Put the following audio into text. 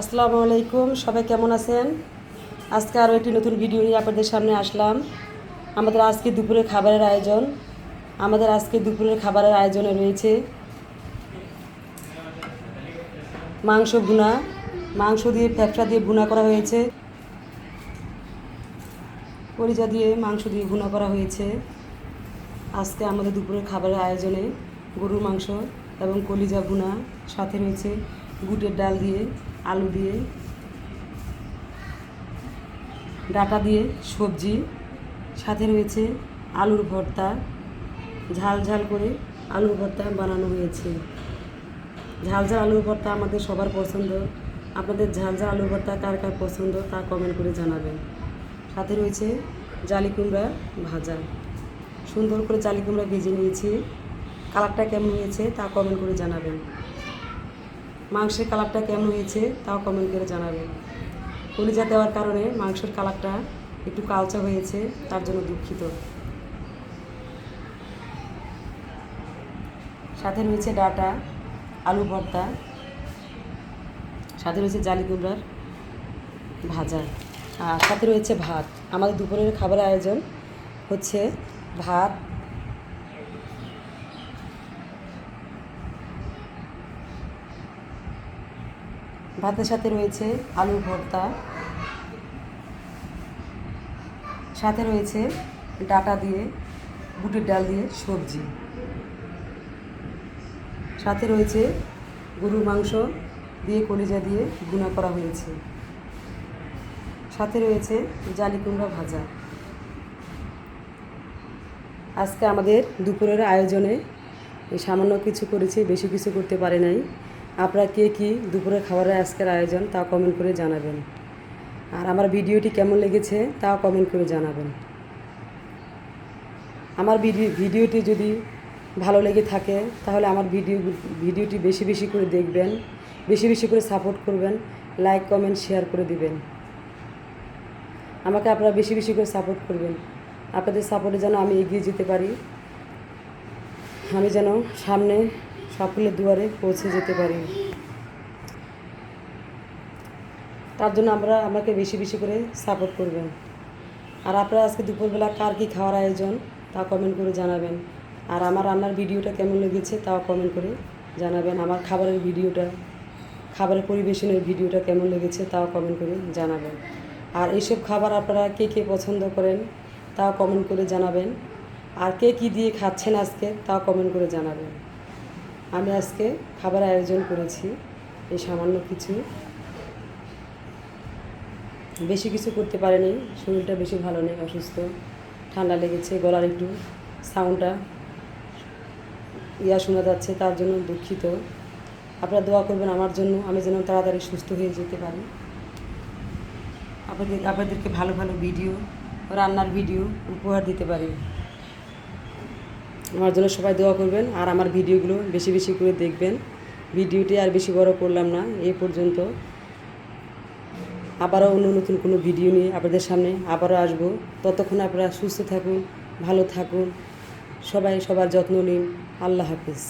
আসসালামু আলাইকুম, সবাই কেমন আছেন? আজকে আরও একটি নতুন ভিডিও নিয়ে আপনাদের সামনে আসলাম। আমাদের আজকে দুপুরে খাবারের আয়োজন। আমাদের আজকে দুপুরের খাবারের আয়োজনে রয়েছে মাংস ভুনা। মাংস দিয়ে ফ্যাপসা দিয়ে ভুনা করা হয়েছে। পরিজা দিয়ে মাংস দিয়ে ভুনা করা হয়েছে। আজকে আমাদের দুপুরের খাবারের আয়োজনে গরুর মাংস এবং কলিজা ভুনা সাথে রয়েছে বুটের ডাল দিয়ে, আলু দিয়ে, ডাটা দিয়ে সবজি, সাথে রয়েছে আলুর ভর্তা, ঝাল ঝাল করে আলুর ভর্তা বানানো হয়েছে। ঝাল ঝাল আলুর ভর্তা আমাদের সবার পছন্দ। আপনাদের ঝাল ঝাল আলুর ভর্তা কার কার পছন্দ তা কমেন্ট করে জানাবেন। সাথে রয়েছে জালি কুমড়া ভাজা। সুন্দর করে জালি কুমড়া ভেজে নিয়েছি। কালারটা কেমন হয়েছে তা কমেন্ট করে জানাবেন। মাংসের কালারটা কেমন হয়েছে তাও কমেন্ট করে জানাবেন কলিজা দেওয়ার কারণে মাংসের কালারটা একটু কালচা হয়েছে, তার জন্য দুঃখিত। সাথে রয়েছে ডাটা, আলু ভর্তা, সাথে রয়েছে জালি কুমড়ার ভাজা, আর সাথে রয়েছে ভাত। আমাদের দুপুরের খাবারের আয়োজন হচ্ছে ভাত ভাতের সাথে রয়েছে আলু ভর্তা, সাথে রয়েছে ডাটা দিয়ে, বুটের ডাল দিয়ে সবজি। সাথে রয়েছে গরুর মাংস দিয়ে কলিজা দিয়ে গুনা করা হয়েছে। সাথে রয়েছে জালি কুমড়া ভাজা। আজকে আমাদের দুপুরের আয়োজনে সামান্য কিছু করেছি, বেশি কিছু করতে পারে নাই। আপনারা কে কী দুপুরের খাবারের আজকের আয়োজন তা কমেন্ট করে জানাবেন। আর আমার ভিডিওটি কেমন লেগেছে তাও কমেন্ট করে জানাবেন। আমার ভিডিও ভিডিওটি যদি ভালো লেগে থাকে, তাহলে আমার ভিডিও, ভিডিওটি বেশি বেশি করে দেখবেন, বেশি বেশি করে সাপোর্ট করবেন লাইক কমেন্ট শেয়ার করে দিবেন। আমাকে আপনারা বেশি বেশি করে সাপোর্ট করবেন। আপনাদের সাপোর্টে যেন আমি এগিয়ে যেতে পারি। আমি যেন সামনে সাফল্যের দুয়ারে পৌঁছে যেতে পারি। তার জন্য আমরা, আমাকে বেশি বেশি করে সাপোর্ট করবেন। আর আপনারা আজকে দুপুরবেলা কার কী খাওয়ার আয়োজন, তা কমেন্ট করে জানাবেন। আর আমার রান্নার ভিডিওটা কেমন লেগেছে, তাও কমেন্ট করে জানাবেন। আমার খাবারের ভিডিওটা, খাবারের পরিবেশনের ভিডিওটা কেমন লেগেছে, তাও কমেন্ট করে জানাবেন। আর এইসব খাবার আপনারা কে কে পছন্দ করেন, তাও কমেন্ট করে জানাবেন। আর কে কী দিয়ে খাচ্ছেন আজকে, তাও কমেন্ট করে জানাবেন। আমি আজকে খাবার আয়োজন করেছি, এই সামান্য কিছু। বেশি কিছু করতে পারেনি, শরীরটা বেশি ভালো নেই, অসুস্থ। ঠান্ডা লেগেছে, গলার একটু সাউন্ডটা ইয়া শোনা যাচ্ছে, তার জন্য দুঃখিত। আপনারা দোয়া করবেন আমার জন্য, আমি যেন তাড়াতাড়ি সুস্থ হয়ে যেতে পারি। আপনাদের আপনাদেরকে ভালো ভালো ভিডিও রান্নার ভিডিও উপহার দিতে পারি। আমার জন্য সবাই দোয়া করবেন আর আমার ভিডিওগুলো বেশি বেশি করে দেখবেন। ভিডিওটি আর বেশি বড় করলাম না, এ পর্যন্ত। আবারও অন্য নতুন কোনো ভিডিও নিয়ে আপনাদের সামনে আবারও আসব। ততক্ষণ আপনারা সুস্থ থাকুন, ভালো থাকুন। সবাই সবার যত্ন নিন। আল্লাহ হাফিজ।